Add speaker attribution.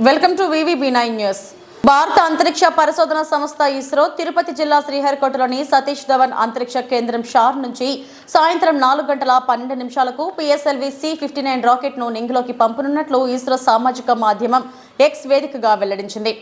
Speaker 1: Welcome to VVB nine news. భారత అంతరిక్ష పరిశోధన సంస్థ ఇస్రో తిరుపతి జిల్లా శ్రీహరికోటలోని సతీష్ ధవన్ అంతరిక్ష కేంద్రం షార్ నుంచి సాయంత్రం నాలుగు గంటల పన్నెండు నిమిషాలకు పిఎస్ఎల్వి సి ఫిఫ్టీ నైన్ రాకెట్ను నింగిలోకి పంపనున్నట్లు ఇస్రో సామాజిక మాధ్యమం ఎక్స్ వేదికగా వెల్లడించింది.